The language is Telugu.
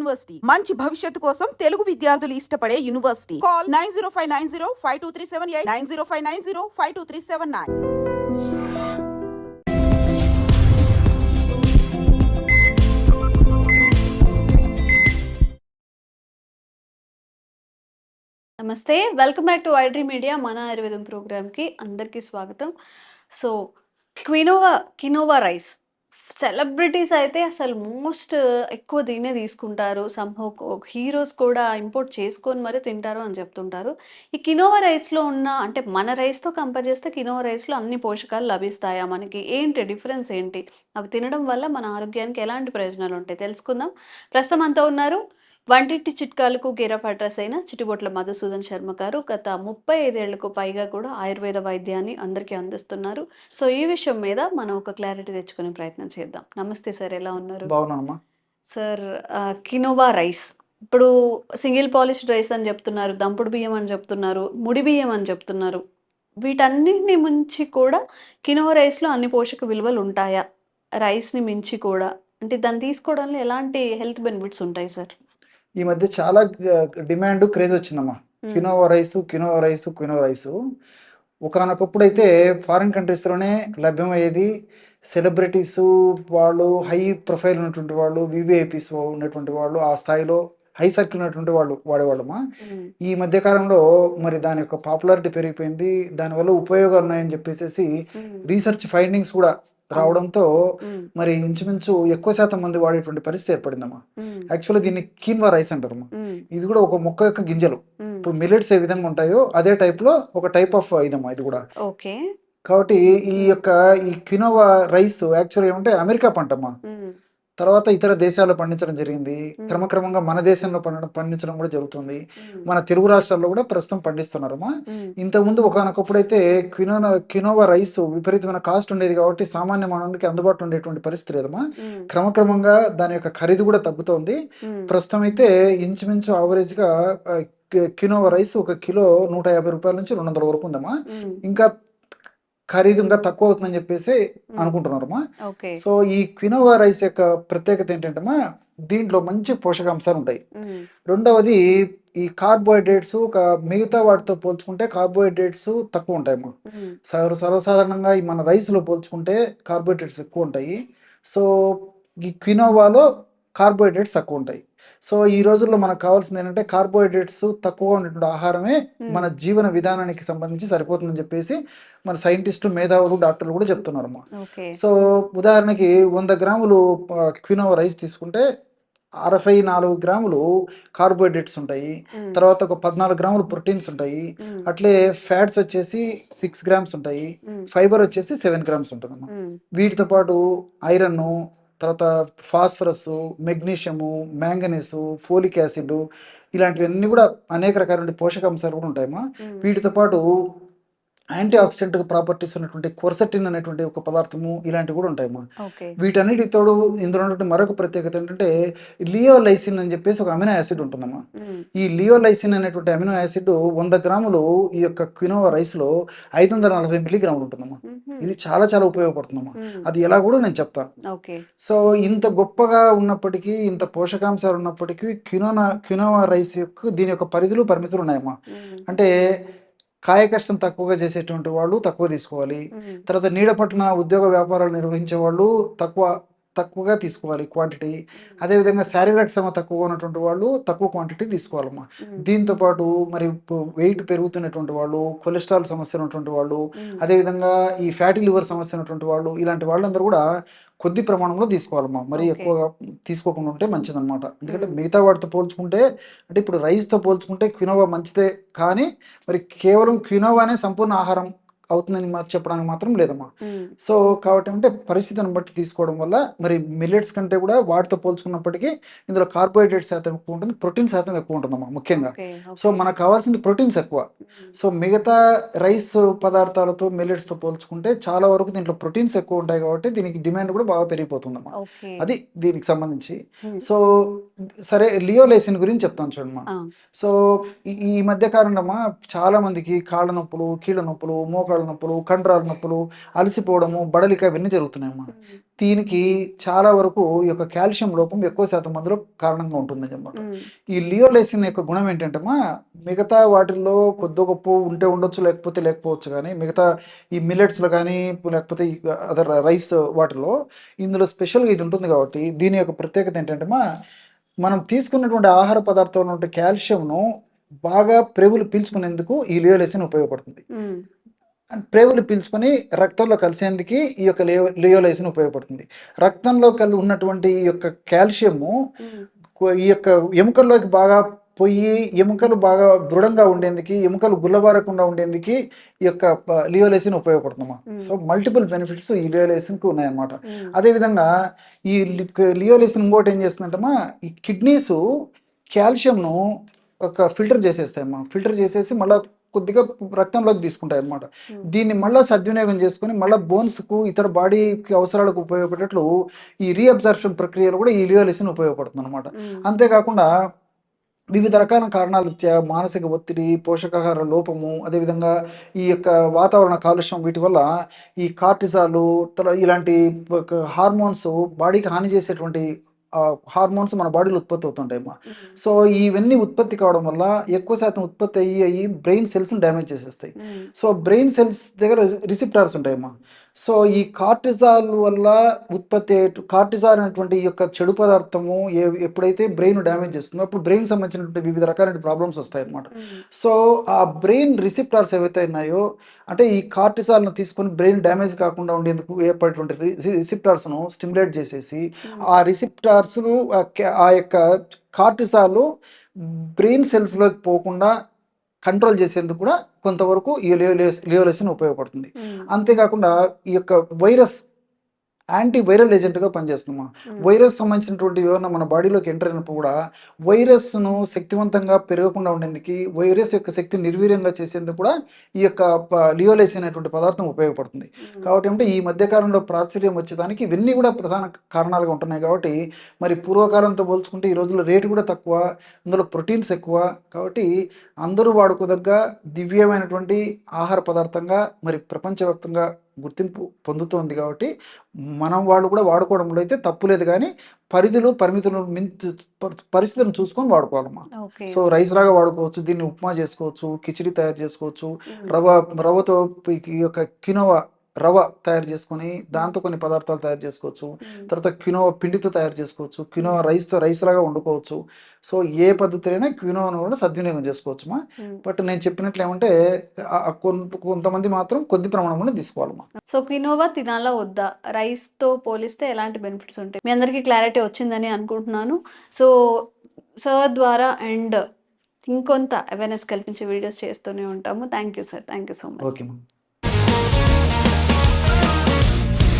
యూనివర్సిటీ. మంచి భవిష్యత్తు కోసం తెలుగు విద్యార్థులు ఇష్టపడే university. Call nine zero five nine zero five two three seven eight nine zero five nine zero five two three seven nine. నమస్తే welcome back to iDream media మన ఆయుర్వేదం ప్రోగ్రామ్కి అందరికీ స్వాగతం. So quinoa quinoa rice celebrities అయితే అసలు మోస్ట్ ఎక్కువ దీన్నే తీసుకుంటారు. సంహో హీరోస్ కూడా ఇంపోర్ట్ చేసుకొని మరీ తింటారు అని చెప్తుంటారు. ఈ కినోవా రైస్లో ఉన్న అంటే మన రైస్తో కంపేర్ చేస్తే కినోవా రైస్లో అన్ని పోషకాలు లభిస్తాయా మనకి? ఏంటి డిఫరెన్స్ ఏంటి? అవి తినడం వల్ల మన ఆరోగ్యానికి ఎలాంటి ప్రయోజనాలు ఉంటాయి? తెలుసుకుందాం. ప్రస్తుతం అంతా ఉన్నారు వంటింటి చిట్కాలకు కేర్ ఆఫ్ అడ్రస్ అయిన చిటిబొట్ల మధుసూదన్ శర్మ గారు గత ముప్పై ఐదేళ్ళకు పైగా కూడా ఆయుర్వేద వైద్యాన్ని అందరికీ అందిస్తున్నారు. సో ఈ విషయం మీద మనం ఒక క్లారిటీ తెచ్చుకునే ప్రయత్నం చేద్దాం. నమస్తే సార్ ఎలా ఉన్నారు? Sir quinoa rice. ఇప్పుడు సింగిల్ పాలిష్డ్ రైస్ అని చెప్తున్నారు దంపుడు బియ్యం అని చెప్తున్నారు ముడి బియ్యం అని చెప్తున్నారు. వీటన్నిటిని మించి కూడా కినోవా రైస్లో అన్ని పోషక విలువలు ఉంటాయా? రైస్ని మించి కూడా. అంటే దాన్ని తీసుకోవడంలో ఎలాంటి హెల్త్ బెనిఫిట్స్ ఉంటాయి సార్? ఈ మధ్య చాలా డిమాండ్ క్రేజ్ వచ్చిందమ్మా. Quinoa rice quinoa rice quinoa rice. ఒకనొకప్పుడు అయితే ఫారిన్ కంట్రీస్లోనే లభ్యమయ్యేది సెలబ్రిటీస్ వాళ్ళు హై ప్రొఫైల్ ఉన్నటువంటి వాళ్ళు వివిఐపీస్ ఉన్నటువంటి వాళ్ళు ఆ స్థాయిలో హై సర్కిల్ ఉన్నటువంటి వాళ్ళు వాడేవాళ్ళమా. మ్మ్. ఈ మధ్య కాలంలో మరి దాని యొక్క పాపులారిటీ పెరిగిపోయింది. దానివల్ల ఉపయోగాలు ఉన్నాయని చెప్పేసి. రీసెర్చ్ ఫైండింగ్స్ కూడా రావడంతో. మరి ఇంచుమించు ఎక్కువ శాతం మంది వాడేటువంటి పరిస్థితి ఏర్పడిందమ్మా మ్మ్. యాక్చువల్లీ దీన్ని కీన్వా రైస్ అంటారమ్మా మ్మ్. ఇది కూడా ఒక మొక్క యొక్క గింజలు. ఇప్పుడు మిల్లెట్స్ ఏ విధంగా ఉంటాయో అదే టైప్లో ఒక టైప్ ఆఫ్ ఇదమ్మా ఇది కూడా ఓకే కాబట్టి ఈ యొక్క ఈ క్వినోవా రైస్ యాక్చువల్ ఏమంటే అమెరికా పంటమ్మా మ్మ్. తర్వాత ఇతర దేశాల్లో పండించడం జరిగింది. క్రమక్రమంగా మన దేశంలో పండించడం కూడా జరుగుతుంది. మన తెలుగు రాష్ట్రాల్లో కూడా ప్రస్తుతం పండిస్తున్నారమ్మా మ్మ్. ఇంతకుముందు ఒకనొకప్పుడైతే క్వినోనా క్వినోవా రైస్ విపరీతమైన కాస్ట్ ఉండేది కాబట్టి సామాన్య మానవునికి అందుబాటులో ఉండేటువంటి పరిస్థితి లేదమ్మా మ్మ్. క్రమక్రమంగా దాని యొక్క ఖరీదు కూడా తగ్గుతోంది. ప్రస్తుతం అయితే ఇంచుమించు ఆవరేజ్గా కినోవా రైస్ ఒక కిలో నూట యాభై రూపాయల నుంచి రెండు వందల వరకు ఉందమ్మా మ్మ్. ఇంకా ఖరీదు ఇంకా తక్కువ అవుతుందని చెప్పేసి మ్మ్. అనుకుంటున్నారమ్మా సో ఈ క్వినోవా రైస్ యొక్క ప్రత్యేకత ఏంటంటే దీంట్లో మంచి పోషకాంశాలు ఉంటాయి. రెండవది ఈ కార్బోహైడ్రేట్స్ ఒక మిగతా వాటితో పోల్చుకుంటే కార్బోహైడ్రేట్స్ తక్కువ ఉంటాయమ్మా మ్మ్. సర్వ సర్వసాధారణంగా ఈ మన రైస్లో పోల్చుకుంటే కార్బోహైడ్రేట్స్ ఎక్కువ ఉంటాయి సో ఈ క్వినోవాలో కార్బోహైడ్రేట్స్ తక్కువ ఉంటాయి సో ఈ రోజుల్లో మనకు కావాల్సింది ఏంటంటే కార్బోహైడ్రేట్స్ తక్కువ ఉన్నటువంటి ఆహారమే మ్మ్. మన జీవన విధానానికి సంబంధించి సరిపోతుందని చెప్పేసి మన సైంటిస్టులు మేధావులు డాక్టర్లు కూడా చెప్తున్నారమ్మా ఓకే సో ఉదాహరణకి వంద గ్రాములు క్వినోవా రైస్ తీసుకుంటే అరవై నాలుగు గ్రాములు కార్బోహైడ్రేట్స్ ఉంటాయి మ్మ్. తర్వాత ఒక పద్నాలుగు గ్రాములు ప్రోటీన్స్ ఉంటాయి. అట్లే ఫ్యాట్స్ వచ్చేసి సిక్స్ గ్రామ్స్ ఉంటాయి. ఫైబర్ వచ్చేసి సెవెన్ గ్రామ్స్ ఉంటుందమ్మా మ్మ్. వీటితో పాటు ఐరన్ తర్వాత phosphorus magnesium manganese folic acid ఇలాంటివన్నీ కూడా అనేక రకాల పోషకాంశాలు కూడా ఉంటాయమ్మా మ్మ్. వీటితో పాటు యాంటీ ఆక్సిడెంట్ ప్రాపర్టీస్ ఉన్నటువంటి కొర్సటిన్ అనేటువంటి ఒక పదార్థము ఇలాంటివి కూడా ఉంటాయమ్మా వీటన్నిటి తోడు ఇందులో ఉన్నటువంటి మరొక ప్రత్యేకత ఏంటంటే లియోలైసిన్ అని చెప్పేసి ఒక అమినో యాసిడ్ ఉంటుందమ్మా మ్మ్. ఈ లియోలైసిన్ అనేటువంటి అమినో యాసిడ్ వంద గ్రాములు ఈ యొక్క క్వినోవా రైస్లో ఐదు వందల నలభై మిల్లీగ్రాములు ఉంటుందమ్మా మ్మ్. ఇది చాలా చాలా ఉపయోగపడుతుందమ్మా మ్మ్. అది ఎలా కూడా నేను చెప్తాను సో ఇంత గొప్పగా ఉన్నప్పటికీ ఇంత పోషకాంశాలు ఉన్నప్పటికీ క్వినోనా క్వినోవా రైస్ యొక్క దీని యొక్క పరిధులు పరిమితులు ఉన్నాయమ్మా మ్మ్. అంటే కాయ కష్టం తక్కువగా చేసేటువంటి వాళ్ళు తక్కువ తీసుకోవాలి. తర్వాత నీడ పట్ల ఉద్యోగ వ్యాపారాలు నిర్వహించే వాళ్ళు తక్కువ తక్కువగా తీసుకోవాలి క్వాంటిటీ అదేవిధంగా శారీరక శ్రమ తక్కువ ఉన్నటువంటి వాళ్ళు తక్కువ క్వాంటిటీ తీసుకోవాలమ్మా మ్మ్. దీంతో పాటు మరి వెయిట్ పెరుగుతున్నటువంటి వాళ్ళు కొలెస్ట్రాల్ సమస్య ఉన్నటువంటి వాళ్ళు. అదేవిధంగా ఈ ఫ్యాటీ లివర్ సమస్య ఉన్నటువంటి వాళ్ళు ఇలాంటి వాళ్ళందరూ కూడా కొద్ది ప్రమాణంలో తీసుకోవాలమ్మా మరి. ఎక్కువగా తీసుకోకుండా ఉంటే మంచిదన్నమాట ఎందుకంటే. మిగతా వాటితో పోల్చుకుంటే అంటే ఇప్పుడు రైస్తో పోల్చుకుంటే క్వినోవా మంచిదే కానీ మరి కేవలం క్వినోవానే సంపూర్ణ ఆహారం అవుతుందని చెప్పడానికి మాత్రం లేదమ్మా మ్మ్. సో కాబట్టి అంటే పరిస్థితిని బట్టి తీసుకోవడం వల్ల మరి మిల్లెట్స్ కంటే కూడా వాటితో పోల్చుకున్నప్పటికీ ఇందులో కార్బోహైడ్రేట్ శాతం ఎక్కువ ఉంటుంది ప్రోటీన్ శాతం ఎక్కువ ఉంటుందమ్మా ముఖ్యంగా సో మనకు కావాల్సింది ప్రోటీన్స్ ఎక్కువ. సో మిగతా రైస్ పదార్థాలతో మిల్లెట్స్తో పోల్చుకుంటే చాలా వరకు దీంట్లో ప్రోటీన్స్ ఎక్కువ ఉంటాయి కాబట్టి దీనికి డిమాండ్ కూడా బాగా పెరిగిపోతుందమ్మా అది దీనికి సంబంధించి. సో సరే లియోలైసిన్ గురించి చెప్తాను చూడమ్మా. సో ఈ- ఈ మధ్య కాలంలో చాలా మందికి కాళ్ళ నొప్పులు కీళ్ళ నొప్పులు మోకాళ్ళ మోకాళ్ళ నొప్పులు కండరాల నొప్పులు అలసిపోవడము బడలిక ఇవన్నీ జరుగుతున్నాయమ్మా. దీనికి చాలా వరకు ఈ యొక్క కాల్షియం లోపం ఎక్కువ శాతం మందిలో కారణంగా ఉంటుంది అన్నమాట ఈ లియోలైసిన్ యొక్క గుణం ఏంటంటేమా మిగతా వాటిల్లో కొద్ది గొప్ప ఉంటే ఉండొచ్చు లేకపోతే లేకపోవచ్చు కానీ మిగతా ఈ మిల్లెట్స్లో కానీ లేకపోతే అదర్ రైస్ వాటిలో ఇందులో స్పెషల్గా ఇది ఉంటుంది కాబట్టి దీని యొక్క ప్రత్యేకత ఏంటంటేమా మనం తీసుకున్నటువంటి ఆహార పదార్థంలో ఉండే కాల్షియంను బాగా ప్రేగులు పీల్చుకునేందుకు ఈ లియోలైసిన్ ఉపయోగపడుతుంది. ప్రేగులు పీల్చుకొని రక్తంలో కలిసేందుకు ఈ యొక్క లియో లియోలైసిన్ ఉపయోగపడుతుంది. రక్తంలో కలి ఉన్నటువంటి ఈ యొక్క కాల్షియము ఈ యొక్క ఎముకల్లోకి బాగా పోయి ఎముకలు బాగా దృఢంగా ఉండేందుకు ఎముకలు గుల్లబారకుండా ఉండేందుకు ఈ యొక్క లియోలైసిన్ ఉపయోగపడుతుందమ్మా. సో మల్టిపుల్ బెనిఫిట్స్ ఈ లియోలైసిన్కి ఉన్నాయన్నమాట. అదేవిధంగా ఈ లియోలైసిన్ ఇంకోటి ఏం చేస్తుందంటమ్మా ఈ కిడ్నీస్ కాల్షియంను ఒక ఫిల్టర్ చేసేస్తాయమ్మా. ఫిల్టర్ చేసేసి మళ్ళీ కొద్దిగా రక్తంలోకి తీసుకుంటాయి అన్నమాట Hmm. దీన్ని మళ్ళీ సద్వినియోగం చేసుకొని మళ్ళీ బోన్స్కు ఇతర బాడీకి అవసరాలకు ఉపయోగపడేట్లు ఈ రీఅబ్జర్ప్షన్ ప్రక్రియలో కూడా ఈ లియోలైసిన్ ఉపయోగపడుతుంది అనమాట అంతేకాకుండా వివిధ రకాల కారణాల రీత్యా మానసిక ఒత్తిడి పోషకాహార లోపము అదేవిధంగా ఈ యొక్క వాతావరణ కాలుష్యం వీటి వల్ల ఈ కార్టిజాలు తల ఇలాంటి హార్మోన్స్ బాడీకి హాని చేసేటువంటి హార్మోన్స్ మన బాడీలో ఉత్పత్తి అవుతుంటాయి అమ్మా. సో ఇవన్నీ ఉత్పత్తి కావడం వల్ల ఎక్కువ శాతం ఉత్పత్తి అయ్యి అయ్యి బ్రెయిన్ సెల్స్ని డ్యామేజ్ చేసేస్తాయి. సో బ్రెయిన్ సెల్స్ దగ్గర రిసిప్టార్స్ ఉంటాయమ్మా. సో ఈ కార్టిజాల్ వల్ల ఉత్పత్తి కార్టిజాల్ అనేటువంటి ఈ యొక్క చెడు పదార్థము ఏ ఎప్పుడైతే బ్రెయిన్ డ్యామేజ్ చేస్తుందో అప్పుడు బ్రెయిన్ సంబంధించినటువంటి వివిధ రకాలైన ప్రాబ్లమ్స్ వస్తాయి అన్నమాట సో ఆ బ్రెయిన్ రిసిప్టార్స్ ఏవైతే ఉన్నాయో అంటే ఈ కార్టిసాల్ను తీసుకొని బ్రెయిన్ డ్యామేజ్ కాకుండా ఉండేందుకు ఏర్పడేటువంటి రిసిప్టార్స్ను స్టిమ్యులేట్ చేసేసి ఆ రిసిప్టార్స్ ఆ యొక్క కార్టిసాలు బ్రెయిన్ సెల్స్లోకి పోకుండా కంట్రోల్ చేసేందుకు కూడా కొంతవరకు ఈ లియోలెసిన్ ఉపయోగపడుతుంది. అంతేకాకుండా ఈ యొక్క వైరస్ యాంటీ వైరల్ ఏజెంట్గా పనిచేస్తుందమ్మా. వైరస్ సంబంధించినటువంటి ఏమన్నా మన బాడీలోకి ఎంటర్ అయినప్పుడు కూడా వైరస్ను శక్తివంతంగా పెరగకుండా ఉండేందుకు వైరస్ యొక్క శక్తిని నిర్వీర్యంగా చేసేందుకు కూడా ఈ యొక్క లియోలైస్ అనేటువంటి పదార్థం ఉపయోగపడుతుంది. కాబట్టి అంటే ఈ మధ్యకాలంలో ప్రాచుర్యం వచ్చేదానికి ఇవన్నీ కూడా ప్రధాన కారణాలుగా ఉంటున్నాయి. కాబట్టి మరి పూర్వకాలంతో పోల్చుకుంటే ఈ రోజుల్లో రేటు కూడా తక్కువ ఇందులో ప్రోటీన్స్ ఎక్కువ. కాబట్టి అందరూ వాడుకోదగ్గ దివ్యమైనటువంటి ఆహార పదార్థంగా మరి ప్రపంచవ్యాప్తంగా గుర్తింపు పొందుతోంది కాబట్టి మనం వాళ్ళు కూడా వాడుకోవడంలో అయితే తప్పు లేదు కానీ పరిధులు పరిమితులు మించి పరిస్థితులను చూసుకొని వాడుకోవాలమ్మా సో రైస్ రాగా వాడుకోవచ్చు దీన్ని ఉప్మా చేసుకోవచ్చు కిచిడి తయారు చేసుకోవచ్చు రవ రవ్వతో ఈ యొక్క కినోవా రవ తయారు చేసుకొని దాంతో కొన్ని పదార్థాలు తయారు చేసుకోవచ్చు. తర్వాత క్వినోవా పిండితో తయారు చేసుకోవచ్చు. క్వినోవా రైస్తో రైస్ లాగా వండుకోవచ్చు. సో ఏ పద్ధతిలో క్వినోవాను కూడా సద్వినియోగం చేసుకోవచ్చుమా? బట్ నేను చెప్పినట్లు ఏమంటే కొంతమంది మాత్రం కొద్ది ప్రమాణంలో తీసుకోవాలమ్మా. సో క్వినోవా తినాలా వద్దా? రైస్తో పోలిస్తే ఎలాంటి బెనిఫిట్స్ ఉంటాయి? మీ అందరికీ క్లారిటీ వచ్చిందని అనుకుంటున్నాను. సో సార్ ద్వారా అండ్ ఇంకొంత అవేర్నెస్ కల్పించే వీడియోస్ చేస్తూనే ఉంటాము. Thank you sir. Thank you so much. Okay